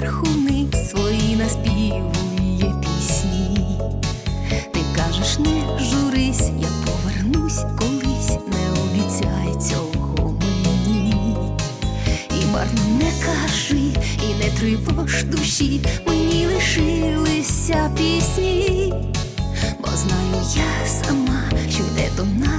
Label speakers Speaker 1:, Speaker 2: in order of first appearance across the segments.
Speaker 1: кружляє свої наспівує пісні. Ти кажеш, не журись, я повернусь колись, не обіцяй цього мені. І марно не кажи, і не тривож душі, мені лишилися пісні, бо знаю я сама, що йде до нас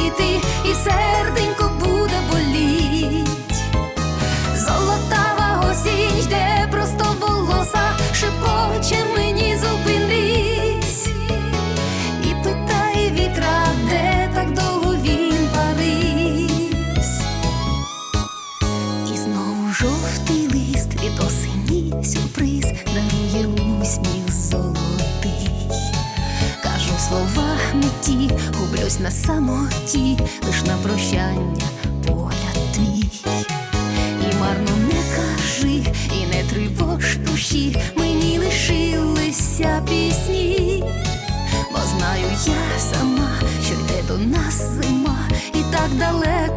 Speaker 1: життя і серденько буде боліть. Золотава осінь йде просто волоса, шепоче мені зупинись. І питає вітра, де так довго він парись. І знову жовтий лист від осені сюрприз дарує усміх золотий. Кажу слова не ті, гублюсь на самоті, лиш на прощання погляд твій. І марно не кажи, і не тривож душі, мені лишилися пісні, бо знаю я сама, що йде до нас зима, і так далеко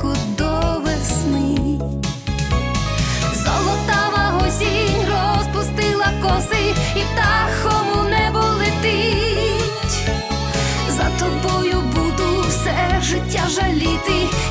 Speaker 1: летить.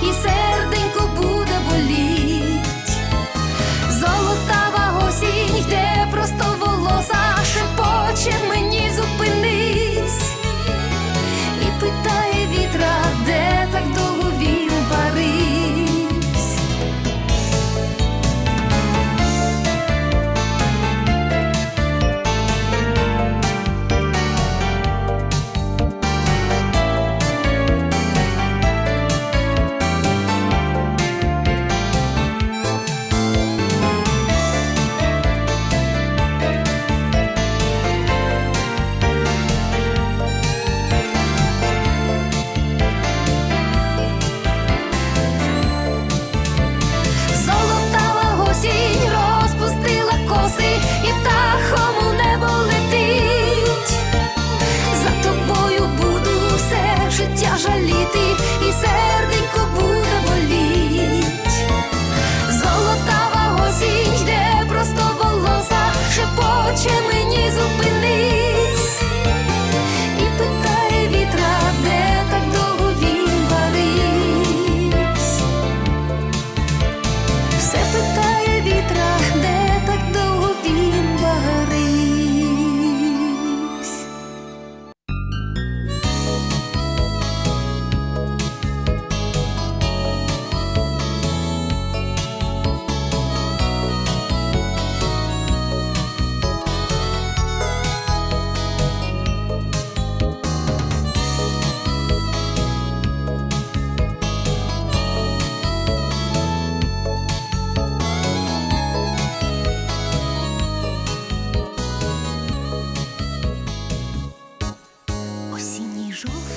Speaker 1: 什么